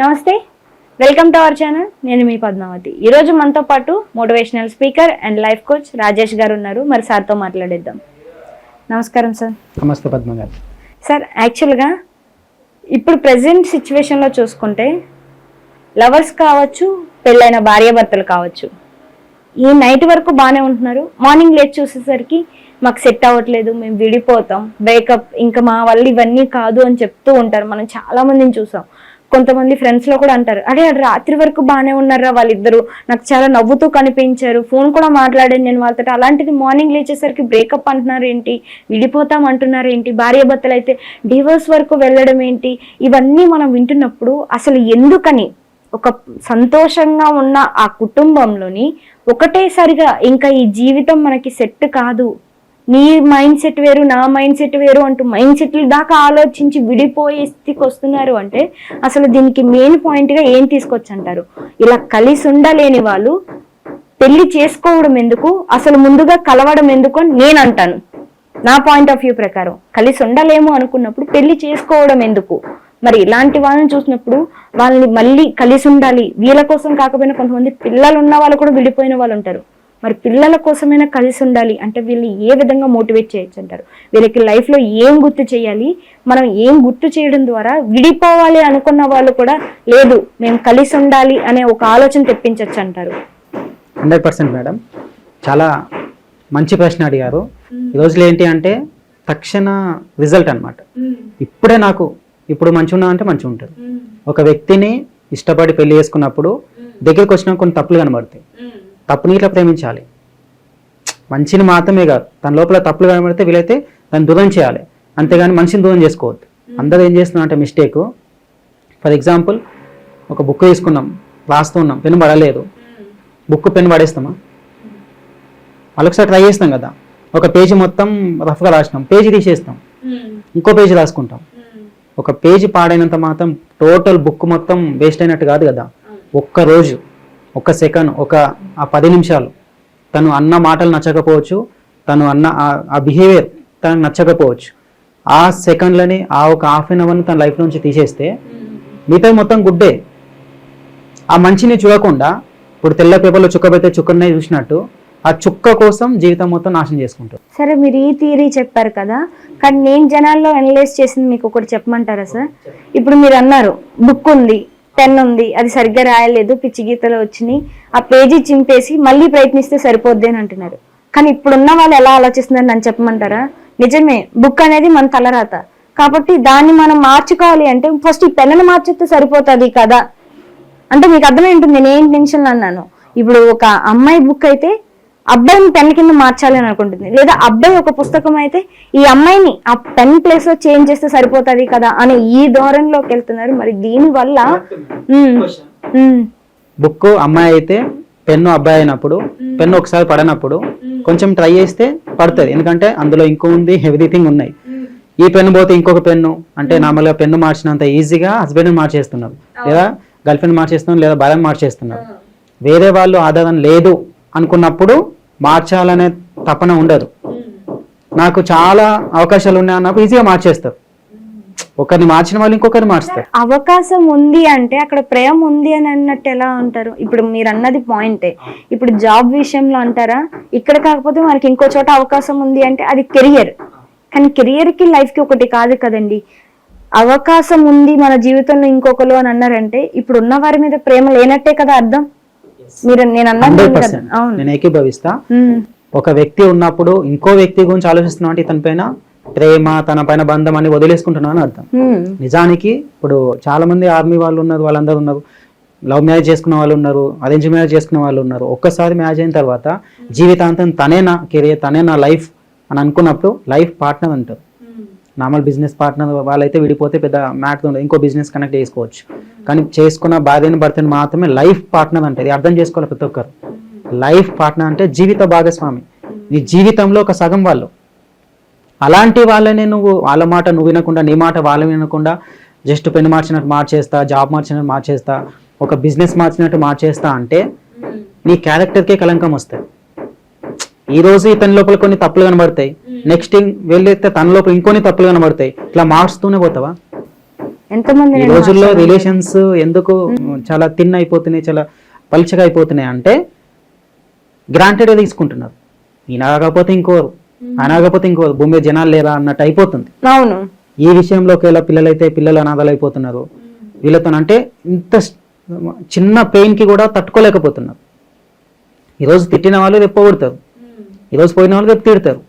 నమస్తే. Welcome to our channel నేను మీ పద్మావతి. ఈరోజు మనతో పాటు motivational speaker and life coach Rajesh గారు ఉన్నారు. మరి సార్తో మాట్లాడేద్దాం. నమస్కారం సార్ నమస్తే పద్మ గారు సార్ యాక్చువల్గా ఇప్పుడు ప్రజెంట్ సిచ్యువేషన్లో చూసుకుంటే లవర్స్ కావచ్చు పెళ్ళైన భార్యాభర్తలు కావచ్చు ఈ నైట్ వరకు బాగానే ఉంటున్నారు. మార్నింగ్ లేచి చూసేసరికి మాకు సెట్ అవ్వట్లేదు మేము విడిపోతాం బ్రేకప్ ఇంకా మా వల్ల ఇవన్నీ కాదు అని చెప్తూ ఉంటారు. మనం చాలా మందిని చూసాం. కొంతమంది ఫ్రెండ్స్లో కూడా అంటారు అరే రాత్రి వరకు బాగానే ఉన్నారా వాళ్ళిద్దరు. నాకు చాలా నవ్వుతూ కనిపించారు. ఫోన్ కూడా మాట్లాడాను నేను వాళ్ళతో అలాంటిది మార్నింగ్ లేచేసరికి బ్రేకప్ అంటున్నారు ఏంటి? విడిపోతాం అంటున్నారు ఏంటి? భార్య భర్తలు అయితే డివోర్స్ వరకు వెళ్ళడం ఏంటి? ఇవన్నీ మనం వింటున్నప్పుడు అసలు ఎందుకని ఒక సంతోషంగా ఉన్న ఆ కుటుంబంలోని ఒకటేసారిగా ఇంకా ఈ జీవితం మనకి సెట్ కాదు. నీ మైండ్ సెట్ వేరు నా మైండ్ సెట్ వేరు అంటూ మైండ్ సెట్లు దాకా ఆలోచించి విడిపోయే స్థితికి వస్తున్నారు అంటే అసలు దీనికి మెయిన్ పాయింట్గా ఏం తీసుకొచ్చంటారు? ఇలా కలిసి ఉండలేని వాళ్ళు పెళ్ళి చేసుకోవడం ఎందుకు? అసలు ముందుగా కలవడం ఎందుకు అని నేను అంటాను. నా పాయింట్ ఆఫ్ వ్యూ ప్రకారం కలిసి ఉండలేము అనుకున్నప్పుడు పెళ్ళి చేసుకోవడం ఎందుకు? మరి ఇలాంటి వాళ్ళని చూసినప్పుడు వాళ్ళని మళ్ళీ కలిసి ఉండాలి. వీళ్ళ కోసం కాకపోయినా కొంతమంది పిల్లలు ఉన్న వాళ్ళు కూడా విడిపోయిన వాళ్ళు ఉంటారు. మరి పిల్లల కోసమైనా కలిసి ఉండాలి. అంటే వీళ్ళు ఏ విధంగా మోటివేట్ చేయొచ్చు అంటారు? వీళ్ళకి life లో ఏం గుర్తు చేయాలి? మనం ఏం గుర్తు చేయడం ద్వారా విడిపోవాలి అనుకున్న వాళ్ళు కూడా లేదు మేము కలిసి ఉండాలి అనే ఒక ఆలోచన తెప్పించవచ్చు అంటారు. Hundred percent madam. చాలా మంచి ప్రశ్న అడిగారు. ఈ రోజులో ఏంటి అంటే తక్షణ రిజల్ట్ అన్నమాట. ఇప్పుడే నాకు ఇప్పుడు మంచిగా ఉన్నా అంటే మంచిగా ఉంటారు ఒక వ్యక్తిని ఇష్టపడి పెళ్ళి చేసుకున్నప్పుడు దగ్గరికి వచ్చినా కొన్ని తప్పులు కనబడతాయి. తప్పుని ఇట్లా ప్రేమించాలి. మంచిని మాత్రమే కాదు తన లోపల తప్పులు కనబడితే వీలైతే దాన్ని దూరం చేయాలి. అంతేగాని మనిషిని దూరం చేసుకోవద్దు. అందరూ ఏం చేస్తున్నారు అంటే మిస్టేక్ ఫర్ ఎగ్జాంపుల్ ఒక బుక్ తీసుకున్నాం రాస్తున్నాం పెన్ పడలేదు. బుక్ పెన్ పడేస్తామా? మళ్ళొకసారి ట్రై చేస్తాం కదా. ఒక పేజీ మొత్తం రఫ్గా రాసినాం పేజీ తీసేస్తాం. ఇంకో పేజీ రాసుకుంటాం. ఒక పేజీ పాడైనంత మాత్రం టోటల్ బుక్ మొత్తం వేస్ట్ అయినట్టు కాదు కదా. ఒక్క రోజు. ఒక సెకండ్ ఒక ఆ పది నిమిషాలు. తను అన్న మాటలు నచ్చకపోవచ్చు తను అన్న ఆ- బిహేవియర్ తనకు నచ్చకపోవచ్చు. ఆ సెకండ్లని ఆ ఒక హాఫ్ అన్ అవర్ని తన లైఫ్ నుంచి తీసేస్తే మిగతా మొత్తం గుడ్డే ఆ మంచిని చూడకుండా ఇప్పుడు తెల్ల పేపర్లో చుక్క పెడితే చుక్కనే చూసినట్టు ఆ చుక్క కోసం జీవితం మొత్తం నాశనం చేసుకుంటారు సరే మీరు ఈ థియరీ చెప్పారు కదా కానీ నేను జనాల్లో అనలైజ్ చేసింది మీకు ఒకటి చెప్పమంటారా సార్? ఇప్పుడు మీరు అన్నారు బుక్ ఉంది పెన్ ఉంది. అది సరిగ్గా రాయలేదు. పిచ్చి గీతలు వచ్చినాయి. ఆ పేజీ చింపేసి మళ్ళీ ప్రయత్నిస్తే సరిపోద్ది అని అంటున్నారు. కానీ ఇప్పుడున్న వాళ్ళు ఎలా ఆలోచిస్తున్నారు నన్ను చెప్పమంటారా? నిజమే బుక్ అనేది మన తలరాత. కాబట్టి దాన్ని మనం మార్చుకోవాలి అంటే ఫస్ట్ ఈ పెన్ను మార్చితే సరిపోతుంది కదా. అంటే మీకు అర్థమై ఉంటుంది. నేను ఏం టెన్షన్ అన్నాను. ఇప్పుడు ఒక అమ్మాయి బుక్ అయితే అబ్బాయిని పెన్ కింద మార్చాలి అని అనుకుంటుంది. లేదా అబ్బాయి ఒక పుస్తకం అయితే ఈ అమ్మాయిని ఆ పెన్ ప్లేస్లో చేంజ్ చేస్తే సరిపోతుంది కదా అని ఈ ధోరణిలోకి వెళ్తున్నారు. మరి దీని వల్ల బుక్ అమ్మాయి అయితే పెన్ను అబ్బాయి అయినప్పుడు పెన్ను ఒకసారి పడనప్పుడు కొంచెం ట్రై చేస్తే పడుతుంది. ఎందుకంటే అందులో ఇంకో ఉంది ఎవ్రీథింగ్ ఉన్నాయి. ఈ పెన్ను పోతే ఇంకొక పెన్ను అంటే నార్మల్గా పెన్ను మార్చినంత ఈజీగా హస్బెండ్ మార్చేస్తున్నారు. లేదా గర్ల్ ఫ్రెండ్ మార్చేస్తున్నారు లేదా భార్య మార్చేస్తున్నారు. వేరే వాళ్ళు ఆధారం లేదు. అనుకున్నప్పుడు మార్చాలనే తపన ఉండదు. నాకు చాలా అవకాశాలు ఉన్నాయి అన్నప్పుడు ఈజీగా మార్చేస్తారు. ఒకరిని మార్చిన వాళ్ళు ఇంకొకరిని మార్చుతారు అవకాశం ఉంది అంటే అక్కడ ప్రేమ ఉంది అని అన్నట్టు ఎలా అంటారు? ఇప్పుడు మీరు అన్నది పాయింటే ఇప్పుడు జాబ్ విషయంలో అంటారా? ఇక్కడ కాకపోతే మనకి ఇంకో చోట అవకాశం ఉంది అంటే అది కెరియర్ కానీ కెరియర్కి లైఫ్కి ఒకటి కాదు కదండి. అవకాశం ఉంది మన జీవితంలో ఇంకొకరు అని అన్నారంటే ఇప్పుడు ఉన్న వారి మీద ప్రేమ లేనట్టే కదా అర్థం? మీరు నేను ఏకీభవిస్తా. ఒక వ్యక్తి ఉన్నప్పుడు ఇంకో వ్యక్తి గురించి ఆలోచిస్తున్నాం అంటే ఇతని పైన ప్రేమ తన పైన బంధం అని వదిలేసుకుంటున్నాను అని అర్థం. నిజానికి ఇప్పుడు చాలా మంది ఆర్మీ వాళ్ళు ఉన్నారు వాళ్ళందరూ ఉన్నారు. లవ్ మ్యారేజ్ చేసుకున్న వాళ్ళు ఉన్నారు అరేంజ్ మ్యారేజ్ చేసుకున్న వాళ్ళు ఉన్నారు. ఒక్కసారి మ్యారేజ్ అయిన తర్వాత జీవితాంతం తనే నా కెరియర్ తనే నా లైఫ్ అని అనుకున్నప్పుడు లైఫ్ పార్ట్నర్ అంటారు. నార్మల్ బిజినెస్ పార్ట్నర్ వాళ్ళైతే విడిపోతే పెద్ద మ్యాటర్ ఉండదు. ఇంకో బిజినెస్ కనెక్ట్ చేసుకోవచ్చు. కానీ చేసుకున్న భార్యని భర్తని మాత్రమే లైఫ్ పార్ట్నర్ అంటే ఇది అర్థం చేసుకోవాలి ప్రతి ఒక్కరు. లైఫ్ పార్ట్నర్ అంటే జీవిత భాగస్వామి. నీ జీవితంలో ఒక సగం వాళ్ళు. అలాంటి వాళ్ళని నువ్వు వాళ్ళ మాట నువ్వు వినకుండా నీ మాట వాళ్ళు వినకుండా జస్ట్ పెన్ను మార్చినట్టు మార్చేస్తా జాబ్ మార్చినట్టు మార్చేస్తా ఒక బిజినెస్ మార్చినట్టు మార్చేస్తా అంటే నీ క్యారెక్టర్కే కలంకం వస్తుంది ఈ రోజు ఇతని లోపల కొన్ని తప్పులు కనబడతాయి. నెక్స్ట్ వెళ్ళేస్తే తన లోపల ఇంకొన్ని తప్పులు కనబడతాయి. ఇట్లా మార్చుతూనే పోతావా? ఎంతమంది ఈ రోజుల్లో రిలేషన్స్ ఎందుకు చాలా తిన్ అయిపోతున్నాయి చాలా పలుచగా అయిపోతున్నాయి అంటే గ్రాంటెడ్ తీసుకుంటున్నారు. ఈయన కాకపోతే ఇంకోరు ఆయన కాకపోతే ఇంకోరు భూమి జనాలు లేరా అన్నట్టు అయిపోతుంది. అవును. ఈ విషయంలో ఒకవేళ పిల్లలైతే పిల్లలు అనాథలు అయిపోతున్నారు. వీళ్ళతో అంటే ఇంత చిన్న పెయిన్కి కూడా తట్టుకోలేకపోతున్నారు. ఈరోజు తిట్టిన వాళ్ళు రేపు పొగుడతారు. ఈరోజు పోయిన వాళ్ళు రేపు తిడతారు.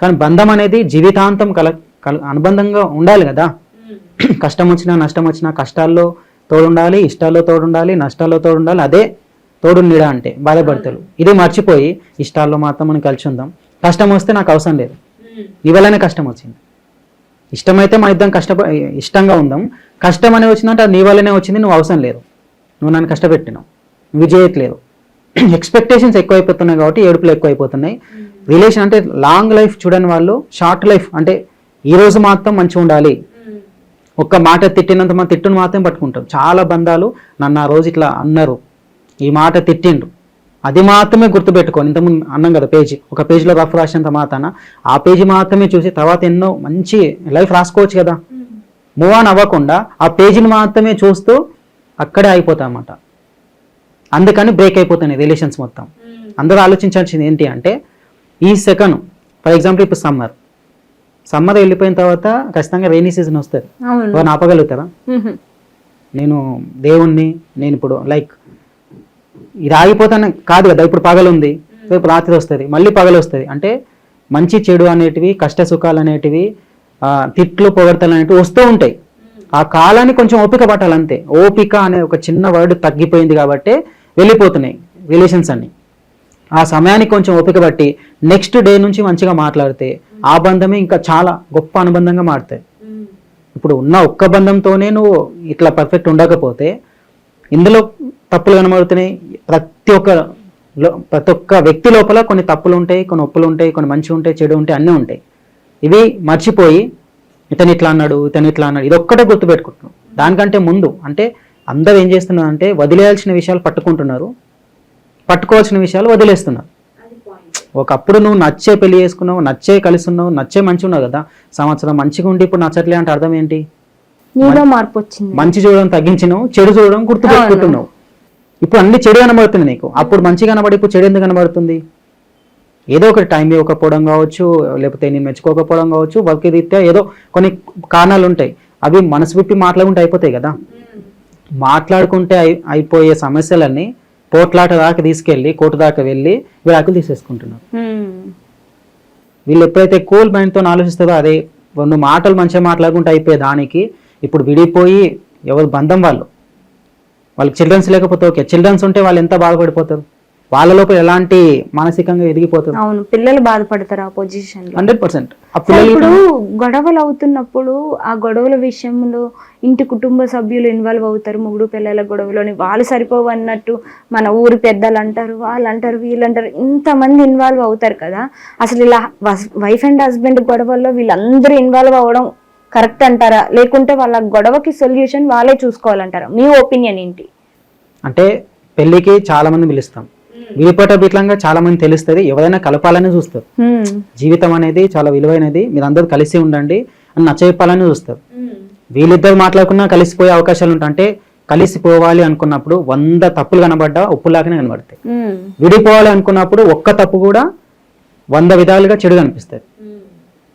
కానీ బంధం అనేది జీవితాంతం కల కల అనుబంధంగా ఉండాలి కదా. కష్టం వచ్చినా నష్టం వచ్చినా కష్టాల్లో తోడుండాలి ఇష్టాల్లో తోడుండాలి నష్టాల్లో తోడుండాలి అదే తోడు నీడ అంటే బాధపడతారు. ఇదే మర్చిపోయి ఇష్టాల్లో మాత్రం మనం కలిసి ఉందాం. కష్టం వస్తే నాకు అవసరం లేదు. నీ వల్లనే కష్టం వచ్చింది. ఇష్టమైతే మన ఇద్దరం కష్టప ఇష్టంగా ఉందాం. కష్టం అనేది వచ్చిందంటే అది నీ వల్లనే వచ్చింది నువ్వు అవసరం లేదు. నువ్వు నన్ను కష్టపెట్టినావు. నువ్వు చేయట్లేదు ఎక్స్పెక్టేషన్స్ ఎక్కువైపోతున్నాయి కాబట్టి ఏడుపులు ఎక్కువైపోతున్నాయి. రిలేషన్ అంటే లాంగ్ లైఫ్ చూడని వాళ్ళు షార్ట్ లైఫ్ అంటే ఈ రోజు మాత్రం మంచిగా ఉండాలి. ఒక్క మాట తిట్టినంత మన తిట్టును మాత్రం పట్టుకుంటారు చాలా బంధాలు నన్ను ఆ రోజు ఇట్లా అన్నారు. ఈ మాట తిట్టిండ్రు. అది మాత్రమే గుర్తుపెట్టుకోని ఇంతకుముందు అన్నాం కదా పేజీ. ఒక పేజీలో రఫ్ రాసినంత మాత్రాన ఆ పేజీ మాత్రమే చూసి తర్వాత ఎన్నో మంచి లైఫ్ రాసుకోవచ్చు కదా. మూవ్ ఆన్ అవ్వకుండా ఆ పేజీని మాత్రమే చూస్తూ అక్కడే అయిపోతాయి అన్నమాట అందుకని బ్రేక్ అయిపోతున్నాయి రిలేషన్స్ మొత్తం. అందరూ ఆలోచించాల్సింది ఏంటి అంటే ఈ సెకండ్ ఫర్ ఎగ్జాంపుల్ ఇప్పుడు సమ్మర్ సమ్మర్ వెళ్ళిపోయిన తర్వాత ఖచ్చితంగా రైనీ సీజన్ వస్తుంది. ఎవరిని ఆపగలుగుతారా. నేను దేవుణ్ణి నేను ఇప్పుడు లైక్ ఇది ఆగిపోతాను కాదు కదా ఇప్పుడు పగలు ఉంది. రేపు రాత్రి వస్తుంది మళ్ళీ పగలు వస్తుంది. అంటే మంచి చెడు అనేటివి కష్ట సుఖాలు అనేటివి ఆ, తిట్లు పొగడతలు అనేటివి వస్తూ ఉంటాయి. ఆ కాలాన్ని కొంచెం ఓపిక పట్టాలి అంతే ఓపిక అనే ఒక చిన్న వర్డ్ తగ్గిపోయింది కాబట్టి వెళ్ళిపోతున్నాయి రిలేషన్స్ అన్ని. ఆ సమయానికి కొంచెం ఓపిక బట్టి నెక్స్ట్ డే నుంచి మంచిగా మాట్లాడితే ఆ బంధమే ఇంకా చాలా గొప్ప అనుబంధంగా మారుతాయి. ఇప్పుడు ఉన్న ఒక్క బంధంతోనే నువ్వు ఇట్లా పర్ఫెక్ట్ ఉండకపోతే ఇందులో తప్పులు కనబడుతున్నాయి. ప్రతి ఒక్క లో- ప్రతి ఒక్క వ్యక్తి లోపల కొన్ని తప్పులు ఉంటాయి కొన్ని ఒప్పులు ఉంటాయి కొన్ని మంచి ఉంటాయి చెడు ఉంటాయి అన్నీ ఉంటాయి. ఇవి మర్చిపోయి ఇతను ఇట్లా అన్నాడు ఇతను ఇట్లా అన్నాడు ఇది ఒక్కటే గుర్తుపెట్టుకుంటున్నాం దానికంటే ముందు అంటే అందరూ ఏం చేస్తున్నారు అంటే వదిలేయాల్సిన విషయాలు పట్టుకుంటున్నారు. పట్టుకోవాల్సిన విషయాలు వదిలేస్తున్నారు ఒకప్పుడు నువ్వు నచ్చే పెళ్ళి చేసుకున్నావు నచ్చే కలిసి ఉన్నావు నచ్చే మంచి ఉన్నావు కదా. సంవత్సరం మంచిగా ఉండి ఇప్పుడు నచ్చట్లే అంటే అర్థం ఏంటి? నీలో మార్పు వచ్చింది. మంచి చూడడం తగ్గించినావు చెడు చూడడం గుర్తు పెట్టుకుంటున్నావు. ఇప్పుడు అన్ని చెడు కనబడుతుంది నీకు. అప్పుడు మంచి కనబడి ఇప్పుడు చెడు ఎందుకు కనబడుతుంది? ఏదో ఒకటి టైం ఇవ్వకపోవడం కావచ్చు లేకపోతే నేను మెచ్చుకోకపోవడం కావచ్చు వర్క్ రీత్యా ఏదో కొన్ని కారణాలు ఉంటాయి. అవి మనసు విప్పి మాట్లాడుకుంటే అయిపోతాయి కదా. మాట్లాడుకుంటే అయి అయిపోయే సమస్యలన్నీ పోట్లాట దాకా తీసుకెళ్ళి కోర్టు దాకా వెళ్ళి విడాకులు తీసేసుకుంటున్నారు. వీళ్ళు ఎప్పుడైతే కూల్ మైండ్తో ఆలోచిస్తారో అదే రెండు మాటలు మంచిగా మాట్లాడుకుంటే అయిపోయే దానికి ఇప్పుడు విడిపోయి ఎవరు బంధం వాళ్ళు. వాళ్ళకి చిల్డ్రన్స్ లేకపోతే ఓకే చిల్డ్రన్స్ ఉంటే వాళ్ళు ఎంత బాధపడిపోతారు? వాళ్ళ లోపల ఎలాంటి మానసికంగా ఎదిగిపోతారు అవును పిల్లలు బాధపడతారు ఆ పొజిషన్ హండ్రెడ్ పర్సెంట్. ఇప్పుడు గొడవలు అవుతున్నప్పుడు ఆ గొడవల విషయంలో ఇంటి కుటుంబ సభ్యులు ఇన్వాల్వ్ అవుతారు ముగ్గురు పిల్లల గొడవలోని వాళ్ళు సరిపోవు అన్నట్టు మన ఊరి పెద్దలు అంటారు వాళ్ళు అంటారు వీళ్ళు అంటారు ఇంతమంది ఇన్వాల్వ్ అవుతారు కదా. అసలు ఇలా వైఫ్ అండ్ హస్బెండ్ గొడవల్లో వీళ్ళందరూ ఇన్వాల్వ్ అవ్వడం కరెక్ట్ అంటారా? లేకుంటే వాళ్ళ గొడవకి సొల్యూషన్ వాళ్ళే చూసుకోవాలంటారా? మీ ఒపీనియన్ ఏంటి? అంటే పెళ్ళికి చాలా మంది పిలుస్తాం. విడిపోట బిట్లంగా చాలా మంది తెలుస్తుంది. ఎవరైనా కలపాలని చూస్తారు. జీవితం అనేది చాలా విలువైనది. మీరందరూ కలిసి ఉండండి అని నచ్చజెప్పాలని చూస్తారు. వీళ్ళిద్దరు మాట్లాడుకున్నా కలిసిపోయే అవకాశాలు ఉంటాయి అంటే కలిసిపోవాలి అనుకున్నప్పుడు వంద తప్పులు కనబడ్డా ఉప్పులాగానే కనబడతాయి. విడిపోవాలి అనుకున్నప్పుడు ఒక్క తప్పు కూడా వంద విధాలుగా చెడు కనిపిస్తుంది.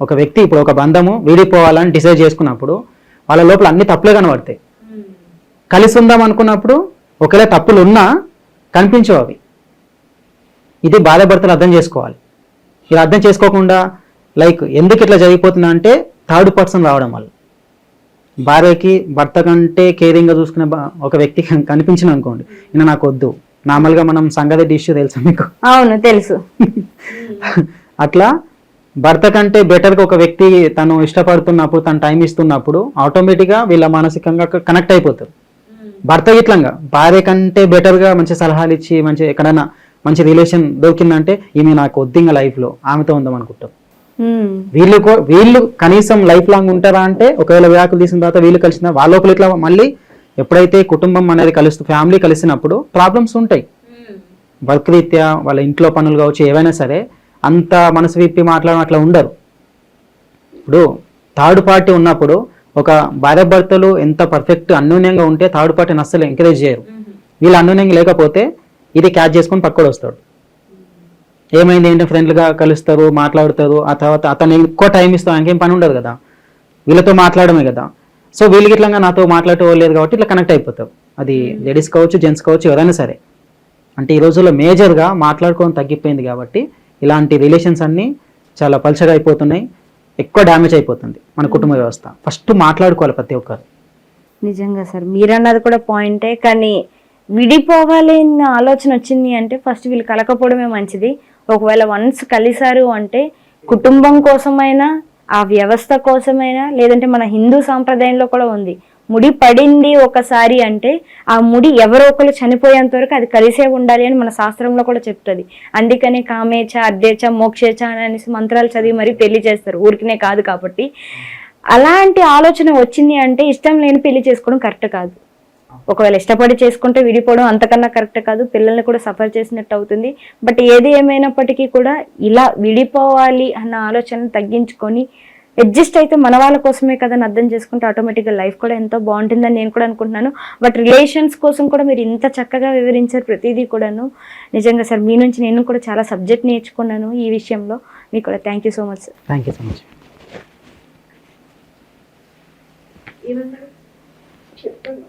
ఒక వ్యక్తి ఇప్పుడు ఒక బంధము విడిపోవాలని డిసైడ్ చేసుకున్నప్పుడు వాళ్ళ లోపల అన్ని తప్పులే కనబడతాయి. కలిసి ఉందాం అనుకున్నప్పుడు ఒకవేళ తప్పులు ఉన్నా కనిపించవు అవి. ఇది భార్యాభర్తలు అర్థం చేసుకోవాలి. ఇలా అర్థం చేసుకోకుండా లైక్ ఎందుకు ఇట్లా జరిగిపోతుందా అంటే థర్డ్ పర్సన్ రావడం వల్ల. భార్యకి భర్త కంటే కేరింగ్గా చూసుకునే ఒక వ్యక్తి కన్- కనిపించిన అనుకోండి ఈయన నాకు వద్దు. నార్మల్గా మనం సంగతి ఇష్యూ తెలుసా మీకు? అవును తెలుసు. అట్లా భర్త కంటే బెటర్గా ఒక వ్యక్తి తను ఇష్టపడుతున్నప్పుడు తను టైం ఇస్తున్నప్పుడు ఆటోమేటిక్గా వీళ్ళ మానసికంగా కనెక్ట్ అయిపోతారు. భర్త ఇట్లంగా భార్య కంటే బెటర్గా మంచి సలహాలు ఇచ్చి మంచి ఎక్కడైనా మంచి రిలేషన్ దొరికిందంటే ఈమె నాకు వద్దింగా లైఫ్లో ఆమెతో ఉందాం అనుకుంటాం. వీళ్ళు వీళ్ళు కనీసం లైఫ్ లాంగ్ ఉంటారా అంటే ఒకవేళ విడాకులు తీసిన తర్వాత వీళ్ళు కలిసిన వాళ్ళ లోపల ఇట్లా మళ్ళీ ఎప్పుడైతే కుటుంబం అనేది కలుస్తూ ఫ్యామిలీ కలిసినప్పుడు ప్రాబ్లమ్స్ ఉంటాయి. వర్క్ రీత్యా వాళ్ళ ఇంట్లో పనులు కావచ్చు ఏవైనా సరే అంత మనసు విప్పి మాట్లాడడం అట్లా ఉండరు. ఇప్పుడు థర్డ్ పార్టీ ఉన్నప్పుడు ఒక భార్య భర్తలు ఎంత పర్ఫెక్ట్ అన్యోన్యంగా ఉంటే థర్డ్ పార్టీని అస్సలు ఎంకరేజ్ చేయరు. వీళ్ళు అన్యోన్యంగా లేకపోతే ఇది క్యాచ్ చేసుకొని పక్కడు వస్తాడు. ఏమైంది? ఏంటో? ఫ్రెండ్లుగా కలుస్తారు మాట్లాడతారు. ఆ తర్వాత అతను ఎక్కువ టైం ఇస్తాం ఇంకేం పని ఉండదు కదా. వీళ్ళతో మాట్లాడమే కదా. సో వీళ్ళకి ఇట్లా నాతో మాట్లాడలేదు కాబట్టి ఇట్లా కనెక్ట్ అయిపోతావు అది లేడీస్ కావచ్చు జెంట్స్ కావచ్చు ఎవరైనా సరే. అంటే ఈ రోజుల్లో మేజర్గా మాట్లాడుకోవడం తగ్గిపోయింది కాబట్టి ఇలాంటి రిలేషన్స్ అన్నీ చాలా పల్చగా అయిపోతున్నాయి. ఎక్కువ డ్యామేజ్ అయిపోతుంది మన కుటుంబ వ్యవస్థ. ఫస్ట్ మాట్లాడుకోవాలి ప్రతి ఒక్కరు. నిజంగా సార్ మీరన్నది కూడా పాయింటే కానీ విడిపోవాలి అన్న ఆలోచన వచ్చింది అంటే ఫస్ట్ వీళ్ళు కలకపోవడమే మంచిది. ఒకవేళ వన్స్ కలిశారు అంటే కుటుంబం కోసమైనా ఆ వ్యవస్థ కోసమైనా లేదంటే మన హిందూ సాంప్రదాయంలో కూడా ఉంది. ముడి పడింది ఒకసారి అంటే ఆ ముడి ఎవరో ఒకరు చనిపోయేంత వరకు అది కలిసే ఉండాలి అని మన శాస్త్రంలో కూడా చెప్తుంది. అందుకని కామేచ అర్ధేచ మోక్షేచ అని అనేసి మంత్రాలు చదివి మరీ పెళ్ళి చేస్తారు. ఊరికినే కాదు కాబట్టి. అలాంటి ఆలోచన వచ్చింది అంటే ఇష్టం లేని పెళ్ళి చేసుకోవడం కరెక్ట్ కాదు. ఒకవేళ ఇష్టపడి చేసుకుంటే విడిపోవడం అంతకన్నా కరెక్ట్ కాదు. పిల్లల్ని కూడా సఫర్ చేసినట్టు అవుతుంది. బట్ ఏది ఏమైనప్పటికీ కూడా ఇలా విడిపోవాలి అన్న ఆలోచన తగ్గించుకొని అడ్జస్ట్ అయితే మన వాళ్ళ కోసమే కదా అని అర్థం చేసుకుంటే ఆటోమేటిక్గా లైఫ్ కూడా ఎంతో బాగుంటుందని నేను కూడా అనుకుంటున్నాను. బట్ రిలేషన్స్ కోసం కూడా మీరు ఇంత చక్కగా వివరించారు ప్రతిదీ కూడాను. నిజంగా సార్ మీ నుంచి నేను కూడా చాలా సబ్జెక్ట్ నేర్చుకున్నాను ఈ విషయంలో. మీకు కూడా thank you so much sir thank you so much చెప్తాను